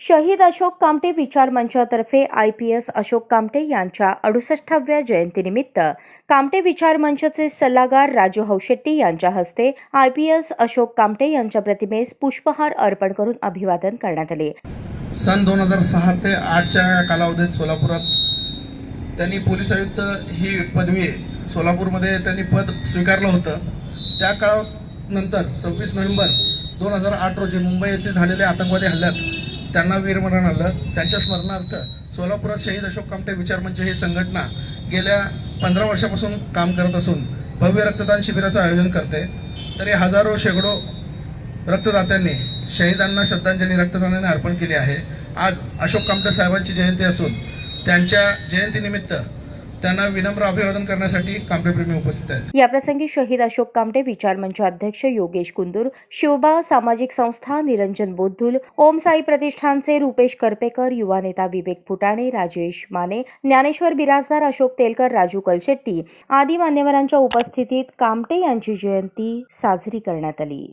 शहीद अशोक कामटे विचार मंचातर्फे I P S Ashok Kamte यांच्या अडुसष्टाव्या जयंतीनिमित्त कामटे विचार मंचचे सल्लागार राजू हौशेट्टी यांच्या हस्ते I P S Ashok Kamte यांच्या प्रतिमेस पुष्पहार अर्पण करून अभिवादन करण्यात आले. सन दोन हजार सहा ते आठच्या कालावधीत सोलापुरात त्यांनी पोलीस आयुक्त ही पदवी सोलापूरमध्ये त्यांनी पद स्वीकारलं होतं. त्या काळानंतर सव्वीस नोव्हेंबर दोन हजार आठ रोजी मुंबई येथे झालेल्या आतंकवादी हल्ल्यात त्यांना वीरमरण आलं त्यांच्या स्मरणार्थ सोलापुरात शहीद अशोक कामटे विचारमंच ही संघटना गेल्या पंधरा वर्षापासून काम करत असून भव्य रक्तदान शिबिराचं आयोजन करते. तरी हजारो शेकडो रक्तदात्यांनी शहीदांना श्रद्धांजली रक्तदानाने अर्पण केली आहे. आज अशोक कामटे साहेबांची जयंती असून त्यांच्या जयंतीनिमित्त त्यांना विनम्र अभिवादन करण्यासाठी कामटेप्रेमी उपस्थित आहेत. याप्रसंगी शहीद अशोक कामटे विचार मंच अध्यक्ष योगेश कुंदूर शिवबा सामाजिक संस्था निरंजन बोद्धुल ओम साई प्रतिष्ठानचे रुपेश करपेकर युवा नेता विवेक फुटाणे राजेश माने ज्ञानेश्वर बिराजदार अशोक तेलकर राजू कलशेट्टी आदी मान्यवरांच्या उपस्थितीत कामटे यांची जयंती साजरी करण्यात आली.